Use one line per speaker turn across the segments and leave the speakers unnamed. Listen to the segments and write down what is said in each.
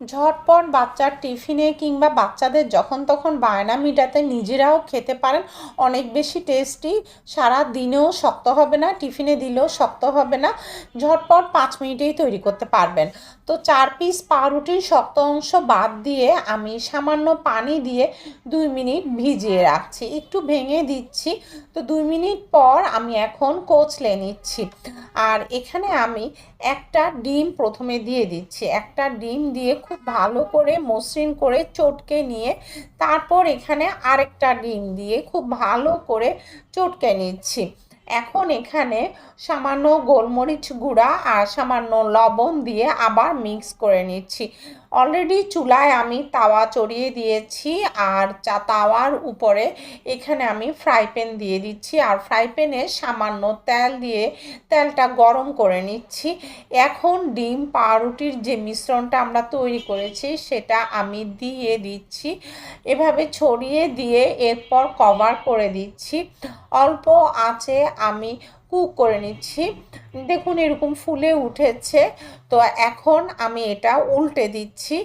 ঝটপট বাচ্চার টিফিনে কিংবা বাচ্চাদের যখন তখন বায়না মিটাতে নিজেরাও খেতে পারেন। অনেক বেশি টেস্টি। সারা দিনেও শক্ত হবে না, টিফিনে দিলেও শক্ত হবে না। ঝটপট পাঁচ মিনিটেই তৈরি করতে পারবেন। তো চার পিস পাউরুটির শক্ত অংশ বাদ দিয়ে আমি সামান্য পানি দিয়ে দুই মিনিট ভিজিয়ে রাখছি। একটু ভেঙে দিচ্ছি। তো দুই মিনিট পর আমি এখন কোচলে নিচ্ছি। আর এখানে আমি একটা ডিম প্রথমে দিয়ে দিচ্ছি। একটা ডিম দিয়ে খুব ভালো করে মসৃণ করে চটকে নিয়ে তারপর এখানে আরেকটা ডিম দিয়ে খুব ভালো করে চটকে নিচ্ছি। এখন এখানে সামান্য গোলমরিচ গুঁড়া আর সামান্য লবণ দিয়ে আবার মিক্স করে নিচ্ছি। অলরেডি চুলায় আমি তাওয়া চড়িয়ে দিয়েছি আর চা তাওয়ার উপরে এখানে আমি ফ্রাই প্যান দিয়ে দিচ্ছি আর ফ্রাই প্যানে সামান্য তেল দিয়ে তেলটা গরম করে নিচ্ছি। এখন ডিম পাউরুটির যে মিশ্রণটা আমরা তৈরি করেছি সেটা আমি দিয়ে দিচ্ছি। এভাবে ছড়িয়ে দিয়ে এরপর কভার করে দিচ্ছি। অল্প আঁচে আমি কুক করে নিচ্ছি। দেখুন, এরকম ফুলে উঠেছে। তো এখন আমি এটা উল্টে দিচ্ছি।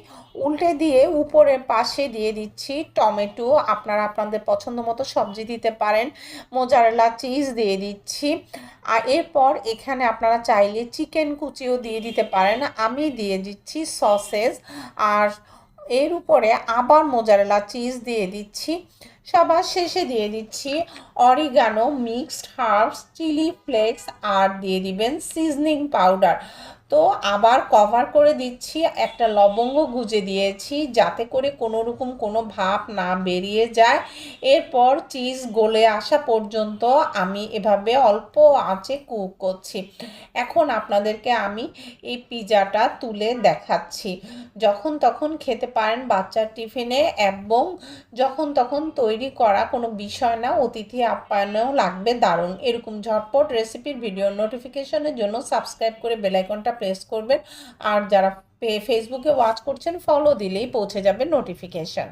উল্টে দিয়ে উপরের পাশে দিয়ে দিচ্ছি টমেটো। আপনারা আপনাদের পছন্দ মতো সবজি দিতে পারেন। মোজারেলা চিজ দিয়ে দিচ্ছি। আর এরপর এখানে আপনারা চাইলে চিকেন কুচিও দিয়ে দিতে পারেন। আমি দিয়ে দিচ্ছি সসেস। আর এর উপরে আবার মোজারেলা চিজ দিয়ে দিচ্ছি। সবার শেষে দিয়ে দিচ্ছি। Oregano mixed herbs chilli flakes আর দিয়ে দিবেন সিজনিং পাউডার তো আবার কভার করে দিচ্ছি, একটা লবঙ্গ গুজে দিয়েছি যাতে করে কোনো রকম কোনো ভাপ না বেরিয়ে যায়। এরপর চিজ গলে আসা পর্যন্ত আমি এভাবে অল্প আঁচে কুক করছি। এখন আপনাদেরকে আমি এই পিজাটা তুলে দেখাচ্ছি। যখন তখন খেতে পারেন বাচ্চার টিফিনে এবং যখন তখন তৈরি করা কোনো বিষয় না, অতিথি আপ্যায়নেও লাগবে দারুণ। এরকম ঝটপট রেসিপির ভিডিও নোটিফিকেশনের জন্য সাবস্ক্রাইব করে বেলাইকনটা প্রেস করবেন। আর যারা ফেসবুকে ওয়াচ করছেন ফলো দিলেই পৌঁছে যাবে নোটিফিকেশন